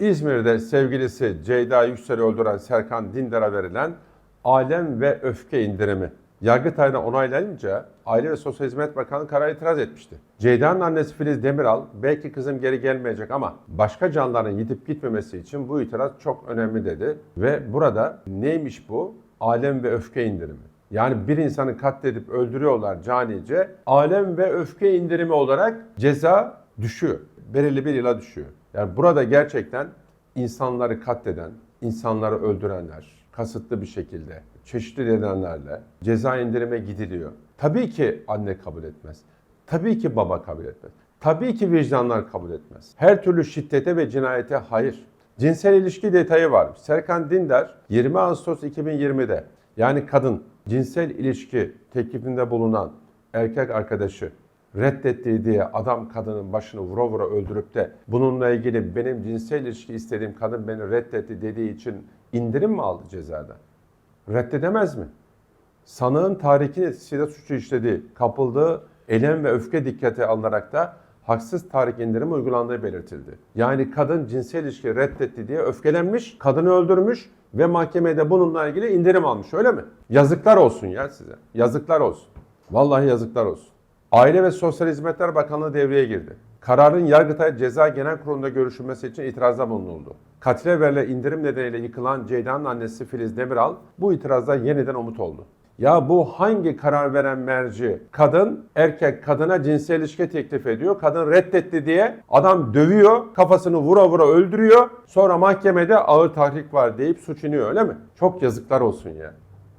İzmir'de sevgilisi Ceyda Yüksel'i öldüren Serkan Dindar'a verilen alem ve öfke indirimi. Yargıtay'da onaylanınca Aile ve Sosyal Hizmet Bakanı karara itiraz etmişti. Ceyda'nın annesi Filiz Demiral belki kızım geri gelmeyecek ama başka canlıların gidip gitmemesi için bu itiraz çok önemli dedi. Ve burada neymiş bu? Alem ve öfke indirimi. Yani bir insanı katledip öldürüyorlar canice. Alem ve öfke indirimi olarak ceza düşüyor. Belirli bir yıla düşüyor. Yani burada gerçekten insanları katleden, insanları öldürenler, kasıtlı bir şekilde, çeşitli nedenlerle ceza indirime gidiliyor. Tabii ki anne kabul etmez. Tabii ki baba kabul etmez. Tabii ki vicdanlar kabul etmez. Her türlü şiddete ve cinayete hayır. Cinsel ilişki detayı var. Serkan Dindar 20 Ağustos 2020'de yani kadın cinsel ilişki teklifinde bulunan erkek arkadaşı reddettiği diye adam kadının başını vura vura öldürüp de bununla ilgili benim cinsel ilişki istediğim kadın beni reddetti dediği için indirim mi aldı cezada? Reddedemez mi? Sanığın tahrikin etkisiyle suçu işlediği, kapıldığı elem ve öfke dikkate alınarak da haksız tahrik indirimi uygulandığı belirtildi. Yani kadın cinsel ilişki reddetti diye öfkelenmiş, kadını öldürmüş ve mahkemede bununla ilgili indirim almış öyle mi? Yazıklar olsun ya size. Yazıklar olsun. Vallahi yazıklar olsun. Aile ve Sosyal Hizmetler Bakanlığı devreye girdi. Kararın Yargıtay Ceza Genel Kurulu'nda görüşülmesi için itirazda bulunuldu. Katile verilen indirim nedeniyle yıkılan Ceyda'nın annesi Filiz Demiral bu itirazda yeniden umut oldu. Ya bu hangi karar veren merci? Kadın, erkek kadına cinsel ilişki teklif ediyor. Kadın reddetti diye adam dövüyor, kafasını vura vura öldürüyor. Sonra mahkemede ağır tahrik var deyip suç öyle mi? Çok yazıklar olsun ya.